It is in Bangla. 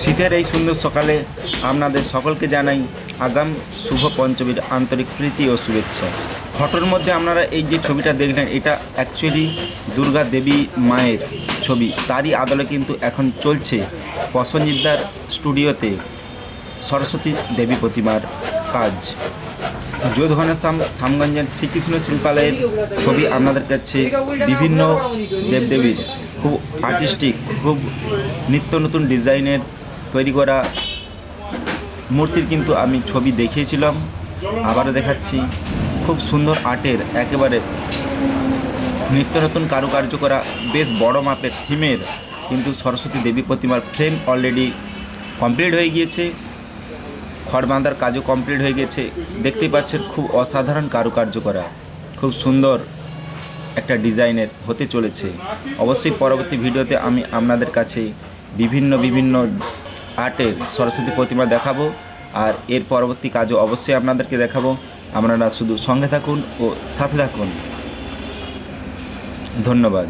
শীতের এই সুন্দর সকালে আপনাদের সকলকে জানাই আগাম শুভ পঞ্চমীর আন্তরিক প্রীতি ও শুভেচ্ছা। ফটোর মধ্যে আপনারা এই যে ছবিটা দেখলেন, এটা অ্যাকচুয়ালি দুর্গা দেবী মায়ের ছবি। তারই আদলে কিন্তু এখন চলছে প্রসঞ্জিতদার স্টুডিওতে সরস্বতী দেবী প্রতিমার কাজ। যোধঘনশ্যাম শ্যামগঞ্জের শ্রীকৃষ্ণ শিল্পালয়ের ছবি আপনাদের কাছে বিভিন্ন দেবদেবীর খুব আর্টিস্টিক খুব নিত্য নতুন ডিজাইনের তৈরি করা মূর্তির কিন্তু আমি ছবি দেখিয়েছিলাম। আবারও দেখাচ্ছি, খুব সুন্দর আর্টের একেবারে নিত্য নতুন কারুকার্য করা বেশ বড় মাপের থিমের কিন্তু সরস্বতী দেবী প্রতিমার ফ্রেম অলরেডি কমপ্লিট হয়ে গিয়েছে। খড় বাঁধার কাজও কমপ্লিট হয়ে গেছে। দেখতেই পাচ্ছেন, খুব অসাধারণ কারুকার্য করা, খুব সুন্দর একটা ডিজাইনের হতে চলেছে। অবশ্যই পরবর্তী ভিডিওতে আমি আপনাদের কাছে বিভিন্ন বিভিন্ন আর্টের সরস্বতী প্রতিমা দেখাবো, আর এর পরবর্তী কাজও অবশ্যই আপনাদেরকে দেখাবো। আপনারা শুধু সঙ্গে থাকুন ও সাথে থাকুন। ধন্যবাদ।